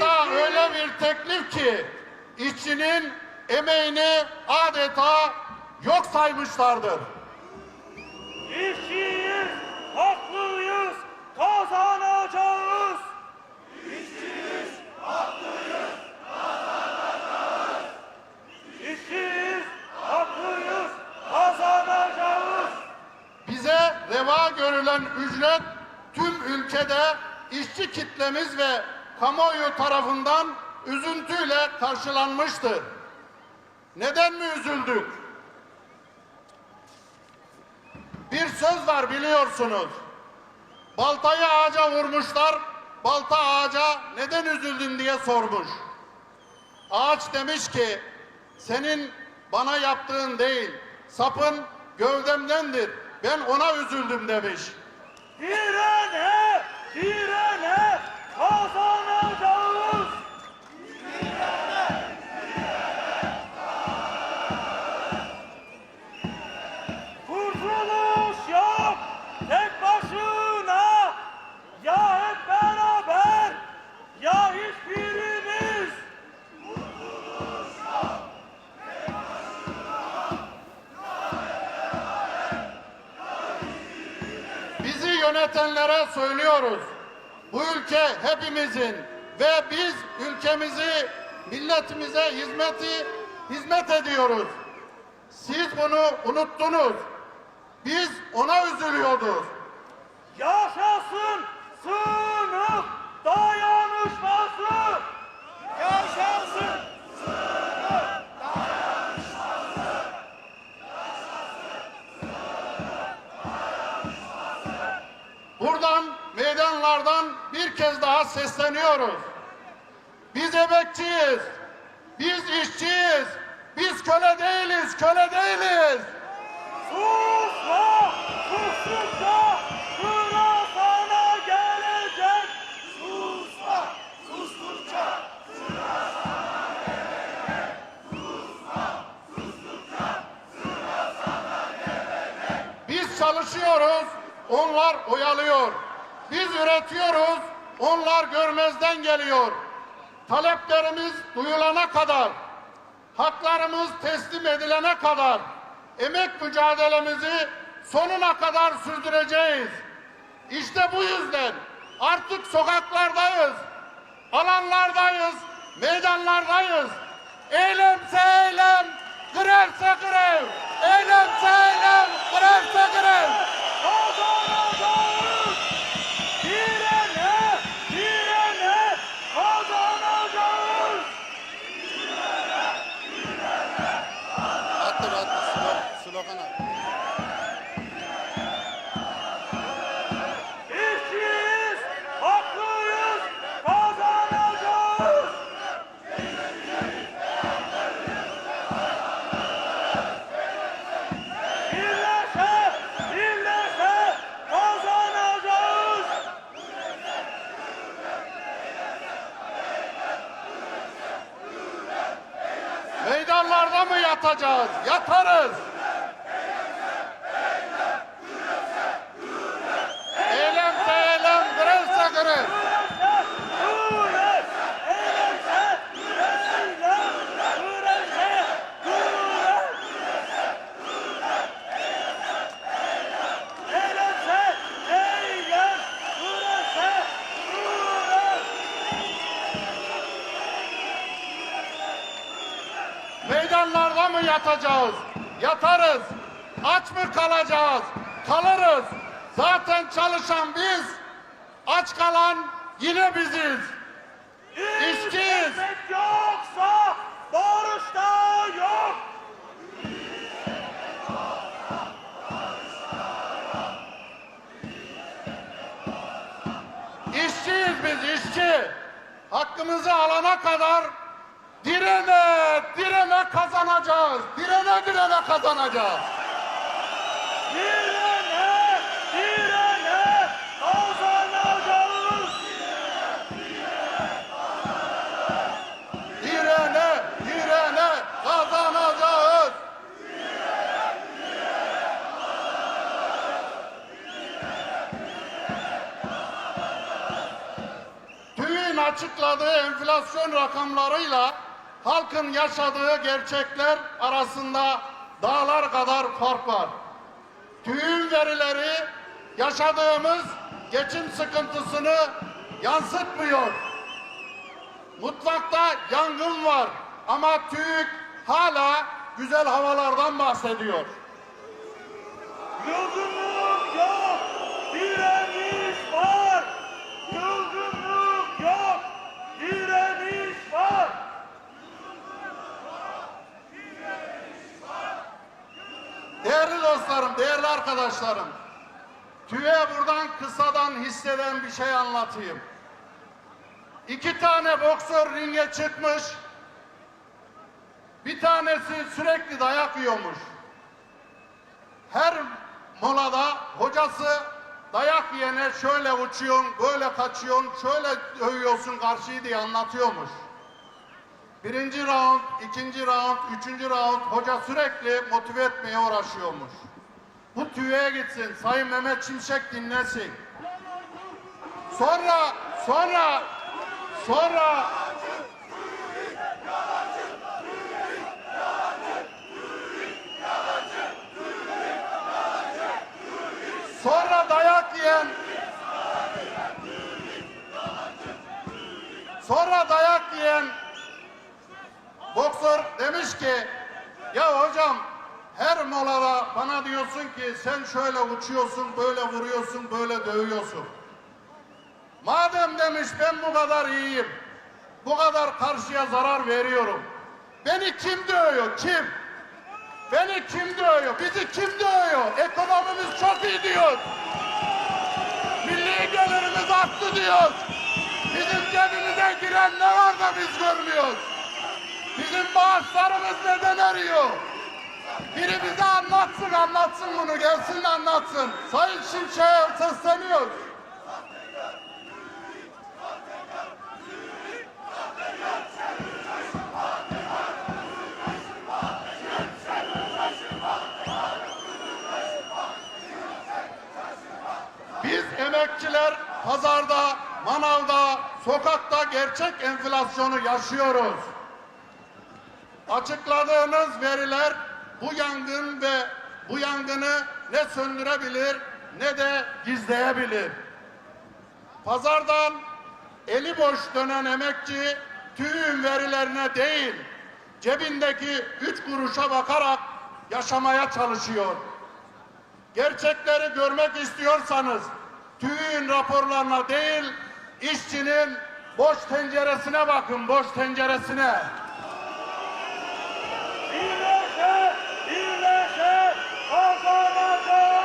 Hatta öyle bir teklif ki işçinin emeğini adeta yok saymışlardır. İşçiyiz, haklıyız, kazanacağız. İşçiyiz, haklıyız, kazanacağız. İşçiyiz, haklıyız, kazanacağız. Bize reva görülen ücret tüm ülkede işçi kitlemiz ve kamuoyu tarafından üzüntüyle karşılanmıştır. Neden mi üzüldük? Bir söz var biliyorsunuz. Baltayı ağaca vurmuşlar, balta ağaca neden üzüldün diye sormuş. Ağaç demiş ki, senin bana yaptığın değil, sapın gövdemdendir. Ben ona üzüldüm demiş. Direne, direne, kazanacağız. Kurtuluş yok tek başına. Ya hep beraber ya hiçbirimiz. Bizi yönetenlere söylüyoruz. Bu ülke hepimizin ve biz ülkemizi, milletimize hizmeti hizmet ediyoruz. Siz bunu unuttunuz. Biz ona üzülüyoruz. Yaşasın sınıf dayanışması. Yaşasın. Buradan meydanlardan bir kez daha sesleniyoruz. Biz emekçiyiz. Biz işçiyiz. Biz köle değiliz, köle değiliz. Susma! Sustukça sıra sana gelecek. Susma! Sustukça Biz çalışıyoruz, onlar oyalıyor. Biz üretiyoruz, onlar görmezden geliyor. Taleplerimiz duyulana kadar, haklarımız teslim edilene kadar emek mücadelemizi sonuna kadar sürdüreceğiz. İşte bu yüzden artık sokaklardayız, alanlardayız, meydanlardayız. Eylemse eylem, grevse grev. Eylemse eylem, grevse grev. Yatacağız? Yatarız. Eylemse eylem, grevse grev. Güreşe, eylemse, eylem, güreşe, güreş. Eylemse, eylem, güreşe, güreş. Meydanlarda mı yatacağız? Yatarız. Aç mı kalacağız? Kalırız. Zaten çalışan biz, aç kalan yine biziz. İşçiyiz. Yoksa barış da yok. İşçiyiz biz işçi. Hakkımızı alana kadar direne direne kazanacağız. Direne direne kazanacağız. Direne, direne kazanacağız. Direne direne kazanacağız. TÜİ'nin açıkladığı enflasyon rakamlarıyla halkın yaşadığı gerçekler arasında dağlar kadar fark var. TÜİ'nin verileri yaşadığımız geçim sıkıntısını yansıtmıyor. Mutfakta yangın var ama TÜİK hala güzel havalardan bahsediyor. Yılgınlık yok, direniş var. Yılgınlık yok, direniş var. Değerli dostlarım, değerli arkadaşlarım, TÜİ'ye buradan kısadan hisseden bir şey anlatayım. İki tane boksör ringe çıkmış, bir tanesi sürekli dayak yiyormuş. Her molada hocası dayak yiyene şöyle uçuyorsun, böyle kaçıyorsun, şöyle dövüyorsun karşıyı diye anlatıyormuş. Birinci round, ikinci round, üçüncü round hoca sürekli motive etmeye uğraşıyormuş. Bu tüye gitsin, Sayın Mehmet Şimşek dinlesin. Sonra, sonra, sonra Sonra dayak yiyen Sonra dayak yiyen ki ya hocam her molada bana diyorsun ki sen şöyle uçuyorsun, böyle vuruyorsun, böyle dövüyorsun. Madem demiş ben bu kadar iyiyim, bu kadar karşıya zarar veriyorum. Beni kim dövüyor, kim? Beni kim dövüyor, bizi kim dövüyor? Ekonomimiz çok iyi diyor. Milli gelirimiz arttı diyor. Bizim cebimize giren ne var da biz görmüyoruz? Bizim bağışlarımız neden arıyor? Biri bize anlatsın, anlatsın bunu, gelsin de anlatsın. Sayın Şimşek'e sesleniyor. Biz emekçiler pazarda, manavda, sokakta gerçek enflasyonu yaşıyoruz. Açıkladığınız veriler bu yangın ve bu yangını ne söndürebilir ne de gizleyebilir. Pazardan eli boş dönen emekçi tüm verilerine değil, cebindeki üç kuruşa bakarak yaşamaya çalışıyor. Gerçekleri görmek istiyorsanız TÜİ'nin raporlarına değil, işçinin boş tenceresine bakın, boş tenceresine. Birleşe, birleşe kazanacağız.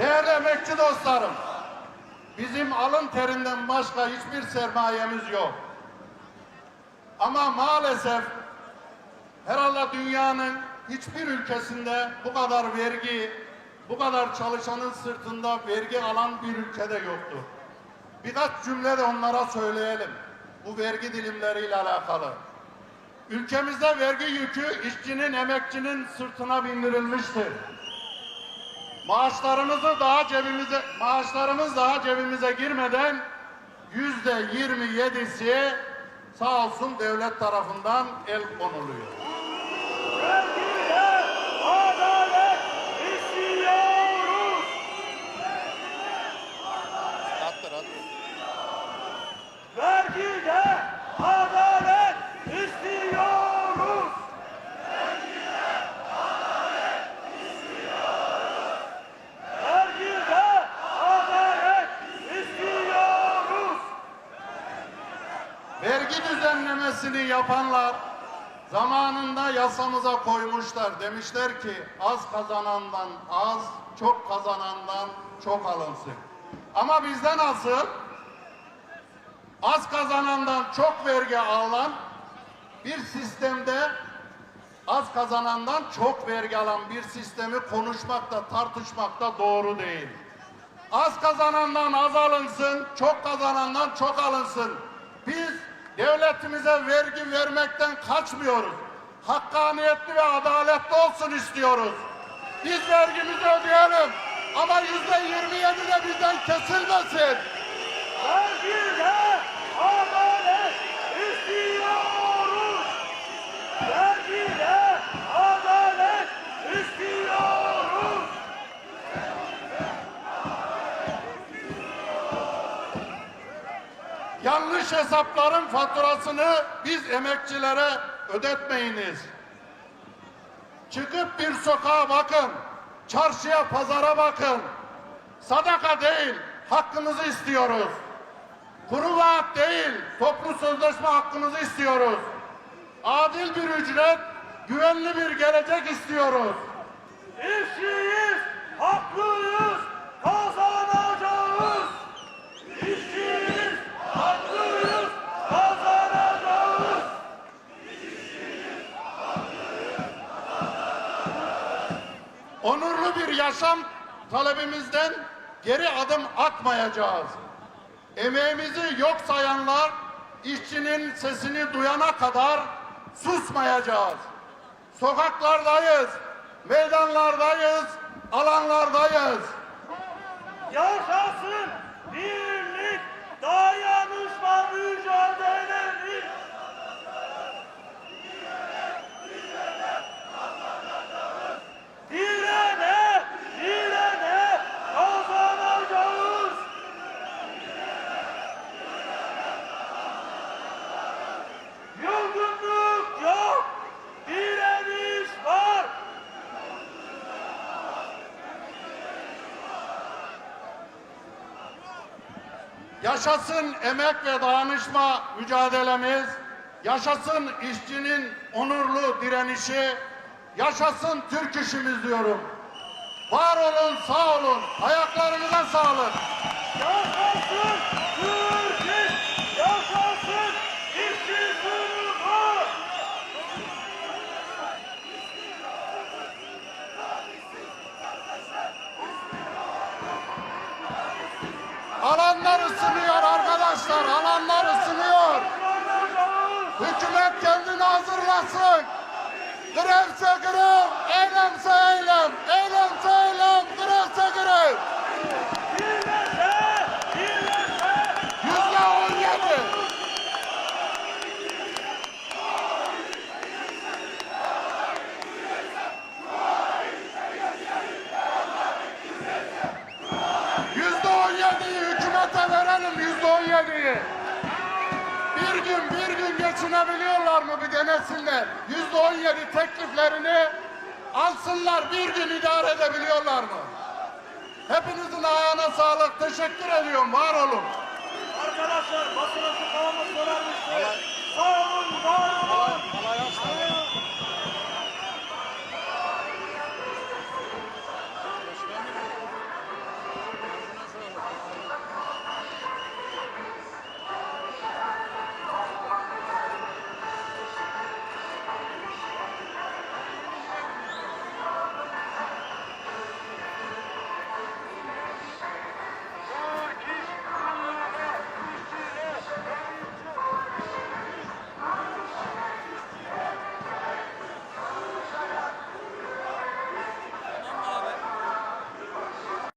Değerli emekçi dostlarım, bizim alın terinden başka hiçbir sermayemiz yok. Ama maalesef herhalde dünyanın hiçbir ülkesinde bu kadar vergi, bu kadar çalışanın sırtında vergi alan bir ülkede yoktur. Birkaç cümle de onlara söyleyelim. Bu vergi dilimleriyle alakalı. Ülkemizde vergi yükü işçinin, emekçinin sırtına bindirilmiştir. Maaşlarımızı daha cebimize, maaşlarımız daha cebimize girmeden yüzde yirmi yedisi sağ olsun devlet tarafından el konuluyor. Vergi düzenlemesini yapanlar zamanında yasamıza koymuşlar. Demişler ki az kazanandan az, çok kazanandan çok alınsın. Ama bizde nasıl? Az kazanandan çok vergi alınan bir sistemde az kazanandan çok vergi alan bir sistemi konuşmakta, tartışmakta doğru değil. Az kazanandan az alınsın, çok kazanandan çok alınsın. Biz devletimize vergi vermekten kaçmıyoruz. Hakkaniyetli ve adaletli olsun istiyoruz. Biz vergimizi ödeyelim ama yüzde yirmi yedi de bizden kesilmesin. Vergide adalet istiyoruz. Vergide adalet istiyoruz. Yanlış hesapların faturasını biz emekçilere ödetmeyiniz. Çıkıp bir sokağa bakın, çarşıya, pazara bakın. Sadaka değil, hakkımızı istiyoruz. Kuru vaat değil, toplu sözleşme hakkımızı istiyoruz. Adil bir ücret, güvenli bir gelecek istiyoruz. İşçiyiz, haklıyız, kazanacağız. İşçiyiz, haklıyız, kazanacağız. onurlu bir yaşam talebimizden geri adım atmayacağız. Emeğimizi yok sayanlar işçinin sesini duyana kadar susmayacağız. Sokaklardayız, meydanlardayız, alanlardayız. Yaşasın birlik, dayanışma mücadelemiz. Direne, direne kazanacağız. Yılgınlık yok, direniş var. Yaşasın emek ve dayanışma mücadelemiz, yaşasın işçinin onurlu direnişi, yaşasın Türk işimiz diyorum. Var olun, sağ olun, ayaklarınıza sağlık. Yaşasın Türkiye, yaşasın işçi sınıfı. Alanlar ısınıyor arkadaşlar, alanlar ısınıyor. Hükümet kendini hazırlasın. Grevse grev, Deniyorlar mı bir denesinler. Yüzde on yedi tekliflerini alsınlar bir gün idare edebiliyorlar mı? Hepinizin ayağına sağlık. Teşekkür ediyorum. Var olun. Arkadaşlar basına şu kanalı sorarmışsınız. Sağ olun, var olun.